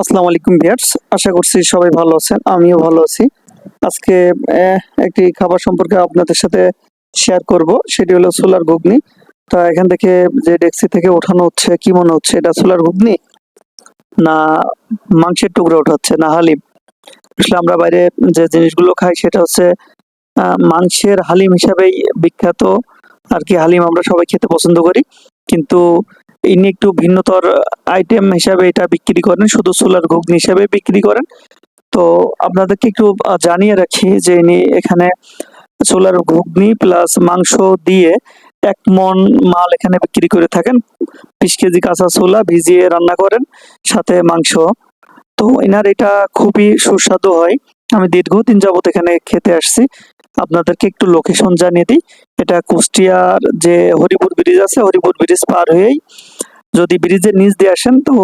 আসসালামু আলাইকুম ভিয়ার্স আশা করছি সবাই ভালো আছেন, আমিও ভালো আছি। আজকে একটি খাবার সম্পর্কে আপনাদের সাথে শেয়ার করব, সেটি হলো সোলার ঘুগনি। তা এখান থেকে যে ডেক্সি থেকে ওঠানো হচ্ছে, কি মনে হচ্ছে, এটা সোলার ঘুগনি? না মাংসের টুকরো ওঠাচ্ছে, না হালিম? আসলে আমরা বাইরে যে জিনিসগুলো খাই, সেটা হচ্ছে মাংসের হালিম হিসাবেই বিখ্যাত। আর কি হালিম আমরা সবাই খেতে পছন্দ করি। কিন্তু ইনি একটু ভিন্নতর আইটেম হিসাবে এটা বিক্রি করেন, শুধু সোলার ঘুগনি হিসাবে বিক্রি করেন। তো আপনাদেরকে একটু জানিয়ে রাখি যে ইনি এখানে সোলার ঘুগনি প্লাস মাংস দিয়ে এক মন মাল এখানে বিক্রি করে থাকেন। বিশ কেজি কাঁচা ছোলা ভিজিয়ে রান্না করেন, সাথে মাংস। তো এনার এটা খুবই সুস্বাদু হয়। আমি দীর্ঘদিন যাবত এখানে খেতে আসছি। আপনাদেরকে একটু লোকেশন জানিয়ে দিই। এটা কুষ্টিয়ার যে হরিপুর ব্রিজ আছে, হরিপুর ব্রিজ পার হয়েই যদি ব্রিজের নিচ দিয়ে আসেন, তো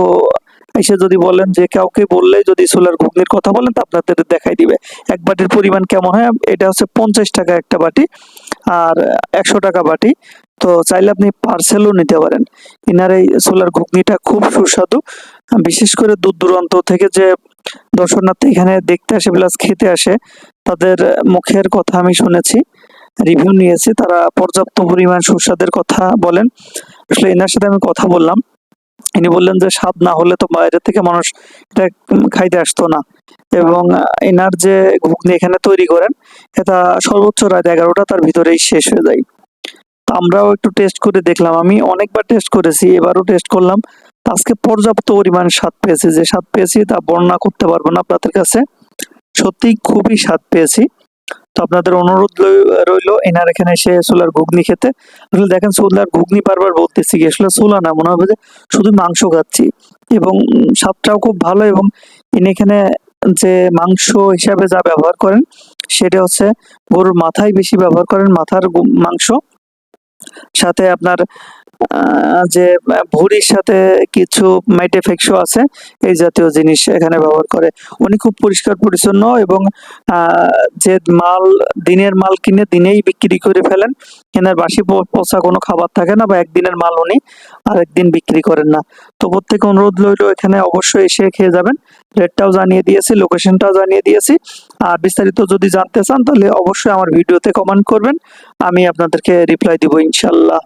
এসে যদি বলেন যে কাউকে বললে যদি সোলার ঘুগনির কথা বলেন, তো আপনাদের দেখাই দিবে। এক বাটির পরিমাণ কেমন হয়? এটা হচ্ছে পঞ্চাশ টাকা একটা বাটি আর একশো টাকা বাটি। তো চাইলে আপনি পার্সেলও নিতে পারেন। ইনার এই সোলার ঘুগনিটা খুব সুস্বাদু। বিশেষ করে দূর দূরান্ত থেকে যে দর্শনার্থী এখানে দেখতে আসে, প্লাস খেতে আসে, তাদের মুখের কথা আমি শুনেছি, রিভিউ নিয়েছি, তারা পর্যাপ্ত পরিমাণ সুস্বাদের কথা বলেন। আসলে এনার সাথে আমি কথা বললাম। ইনি বললেন যে, স্বাদ না হলে তো বাইরে থেকে মানুষ এটা খাইতে আসতো না। এবং এনার যে ঘুগনি এখানে তৈরি করেন, এটা সর্বোচ্চ রাত এগারোটা তার ভিতরেই শেষ হয়ে যায়। আমরাও একটু টেস্ট করে দেখলাম। আমি অনেকবার টেস্ট করেছি, এবারও টেস্ট করলাম। আজকে পর্যাপ্ত পরিমাণ স্বাদ পেয়েছি। যে স্বাদ পেয়েছি তা বর্ণনা করতে পারব না আপনাদের কাছে। সত্যি খুবই স্বাদ পেয়েছি। তো আপনাদের অনুরোধ রইল, এনার এখানে এসে সোলার ঘুগনি খেতে। আসলে দেখেন, সোলার ঘুগনি বারবার বলতেছি আসলে সোলা না, মনে হবে যে শুধু মাংস খাচ্ছি। এবং স্বাদটাও খুব ভালো এবং ইনি এখানে যে মাংস হিসাবে যা ব্যবহার করেন, সেটা হচ্ছে গরুর মাথায় বেশি ব্যবহার করেন, মাথার মাংস। সাথে আপনার যে ভুঁড়ির সাথে কিছু মাইটেফেক্সও আছে, এই জাতীয় জিনিস এখানে ব্যবহার করে। উনি খুব পরিষ্কার পরিচ্ছন্ন এবং যে মাল, দিনের মাল কিনে দিনেই বিক্রি করে ফেলেন। এনার বাসি পচা কোনো খাবার থাকে না বা একদিনের মাল উনি আরেকদিন বিক্রি করেন না। তো প্রত্যেক অনুরোধ রইল এখানে অবশ্যই এসে খেয়ে যাবেন। রেটটাও জানিয়ে দিয়েছি, লোকেশনটাও জানিয়ে দিয়েছি। আর বিস্তারিত যদি জানতে চান তাহলে অবশ্যই আমার ভিডিওতে কমেন্ট করবেন। আমি আপনাদেরকে রিপ্লাই দিব ইনশাল্লাহ।